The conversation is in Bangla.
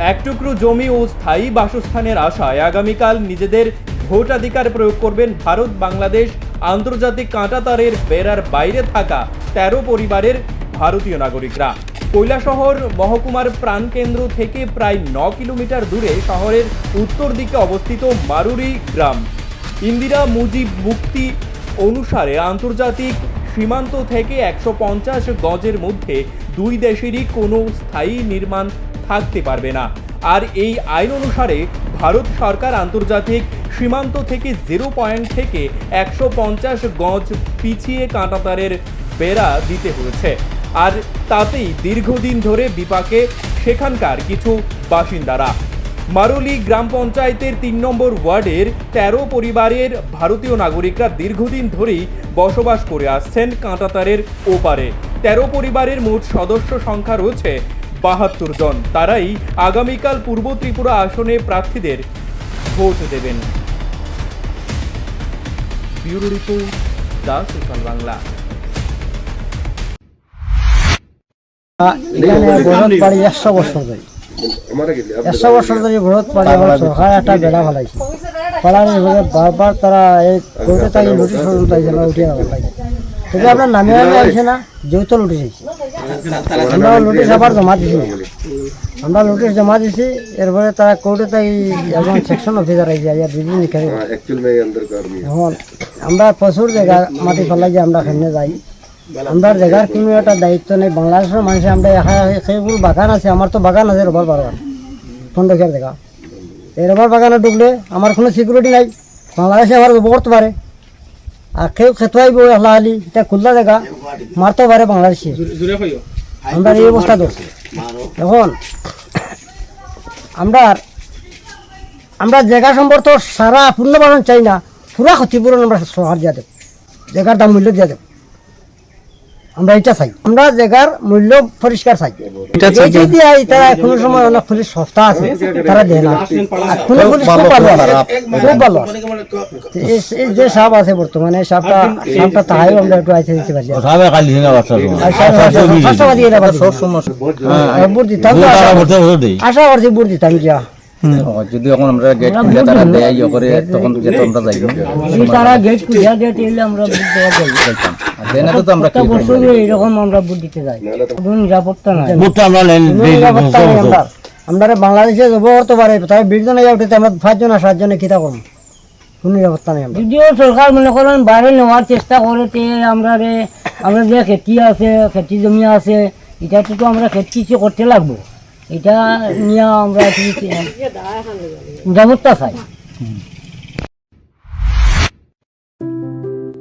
এক টুকরো জমি ও স্থায়ী বাসস্থানের আশায় আগামীকাল নিজেদের ভোটাধিকার প্রয়োগ করবেন ভারত, বাংলাদেশ, আন্তর্জাতিক কাঁটাতারের বেড়ার বাইরে থাকা তেরো পরিবারের ভারতীয় নাগরিকরা। কৈলাসহর মহকুমার প্রাণকেন্দ্র থেকে প্রায় ন কিলোমিটার দূরে শহরের উত্তর দিকে অবস্থিত মারুরি গ্রাম। ইন্দিরা মুজিব মুক্তি অনুসারে আন্তর্জাতিক সীমান্ত থেকে একশো পঞ্চাশ গজের মধ্যে দুই দেশেরই কোনো স্থায়ী নির্মাণ থাকতে পারবে না। আর এই আইন অনুসারে ভারত সরকার আন্তর্জাতিক সীমান্ত থেকে জিরো পয়েন্ট থেকে একশো পঞ্চাশ গজ পিছিয়ে কাঁটাতারের বেড়া দিতে হয়েছে। আর তাতেই দীর্ঘদিন ধরে বিপাকে সেখানকার কিছু বাসিন্দারা। মারুলি গ্রাম পঞ্চায়েতের তিন নম্বর ওয়ার্ডের তেরো পরিবারের ভারতীয় নাগরিকরা দীর্ঘদিন ধরেই বসবাস করে আসছেন কাঁটাতারের ওপারে। তেরো পরিবারের মোট সদস্য সংখ্যা রয়েছে বাহাত্তর জন। তারাই আগামীকাল পূর্ব ত্রিপুরা আসনে প্রার্থীদের ভোট দেবেন। Bureau report, the social Bangla. একশো বছর ধরে। বরত বাড়ি আমার সরকার একটা বেড়া ফেলাইছে। ফেলার বারবার তারা এই কোর্টে তাকে নোটিশ পর্যন্ত আইছে তবে আপনার নামে আসে না যেহেতু নোটিশ হয়েছে আমরা নোটিশ আবার জমা দিছি। আমরা নোটিশ জমা দিছি এরপরে তারা কোর্টে তাই একজন সেকশন অফিসার আইসে আইয়া রিভিউ লিখাই এখন আমরা প্রচুর জায়গা মাটি ফেলাই যে আমরা খেলনে যাই। আমরা জায়গার কোনো একটা দায়িত্ব নেই। বাংলাদেশের মানুষে আমরা এখা সেইগুলো বাগান আছে আমার তো বাগান আছে রবার বাগান খন্ডকের জায়গা এই রবার বাগানে ঢুকলে আমার কোনো সিকিউরিটি নাই। বাংলাদেশে আবার করতে পারে আর কেউ খেতে আইব হালি এটা খুললা জায়গা। মারতে পারে বাংলাদেশে। আমরা এই অবস্থা দোষ এখন আমরা আমরা জায়গা সম্পর্ক সারা পূর্ণবাসন চাই না। পুরা ক্ষতিপূরণ আমরা সহার দিয়া দেব। জায়গার দাম মূল্য দিয়া দেব। আমরা এটা চাই। আমরা জায়গার মূল্য পরিষ্কার চাই। তারা কোনো সময় অনেক পুলিশ সস্তা আছে তারা দেয় না। কোনো পুলিশ খুব ভালো খুব ভালো এই- এই যে সাপ আছে বর্তমানে সাপটা সাপটা তাহাই আমরা একটু আইতে দিতে পারি। এটা বাদ দিই। আর বুট দিতাম আশা- আশা করছি বুট দিতাম যা। যদি এখন আমরা গেট খুলে তারা দেয় ইয়ে করে তখন যেহেতু আমরা যাই তারা গেট খুলিয়া দেয় তাহলে আমরা বুট দেওয়া যাই দেয় না তো আমরা কি এরকম আমরা বুট দিতে যাই। নিরাপত্তা নাই। বুটটা আমরা লেন কোনো নিরাপত্তা নাই আমরা। আমরা বাংলাদেশে যাব পারে তাই যাও উঠতে আমরা পাঁচজন আর সাতজনে কিতা করব? কোনো নিরাপত্তা নেই যদিও সরকার মনে করেন বাইরে নেওয়ার চেষ্টা করে তে আমরা রে আমরা যে খেতি আছে খেতি জমি আছে এটাতে তো আমরা খেত কিছু করতে লাগবো। এটা নিয়ে আমরা নিরাপত্তা চাই